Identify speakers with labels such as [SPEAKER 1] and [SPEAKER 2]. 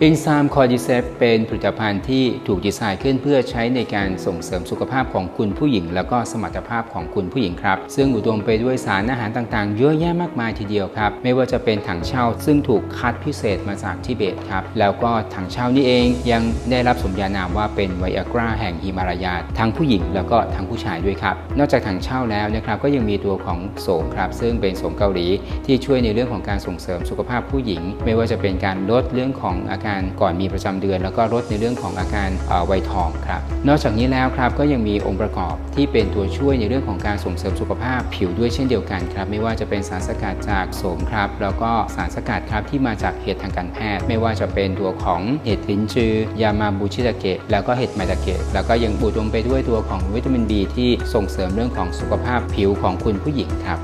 [SPEAKER 1] เอนไซม์คอร์ดิเซปเป็นผลิตภัณฑ์ที่ถูกดีไซน์ขึ้นเพื่อใช้ในการส่งเสริมสุขภาพของคุณผู้หญิง แล้วก็สมรรถภาพของคุณผู้หญิงครับ ซึ่งอุดมไปด้วยสารอาหารต่างๆ เยอะแยะมากมายทีเดียวครับ ไม่ว่าจะเป็นถังเช่า ซึ่งถูกคัดพิเศษมาจากทิเบตครับ แล้วก็ถังเช่านี่เองยังได้รับสมญานามว่าเป็นไวอากราแห่งฮิมาลายาทั้งผู้หญิงแล้วก็ทั้งผู้ชายด้วยครับ นอกจากถังเช่าแล้วนะครับก็ยังมีตัวของโสมครับซึ่งเป็นโสมเกาหลีที่ช่วยในเรื่องของการส่งเสริมสุขภาพผู้หญิง ไม่ว่าจะเป็นการลดเรื่องของอาการก่อนมีประจำเดือน แล้วก็ลดในเรื่องของอาการวัยทองครับ นอกจากนี้แล้วครับก็ยังมีองค์ประกอบที่เป็นตัวช่วยในเรื่องของการส่งเสริมสุขภาพผิวด้วยเช่นเดียวกันครับ ไม่ว่าจะเป็นสารสกัดจากโสมครับ แล้วก็สารสกัดครับที่มาจากเห็ดทางการแพทย์ ไม่ว่าจะเป็นตัวของเห็ดลิ้นจือยามาบูชิตาเกะแล้วก็เห็ดไมตาเกะแล้วก็ยังอุดมไปด้วยตัวของวิตามิน B ที่ส่งเสริมเรื่องของสุขภาพผิวของคุณผู้หญิงครับ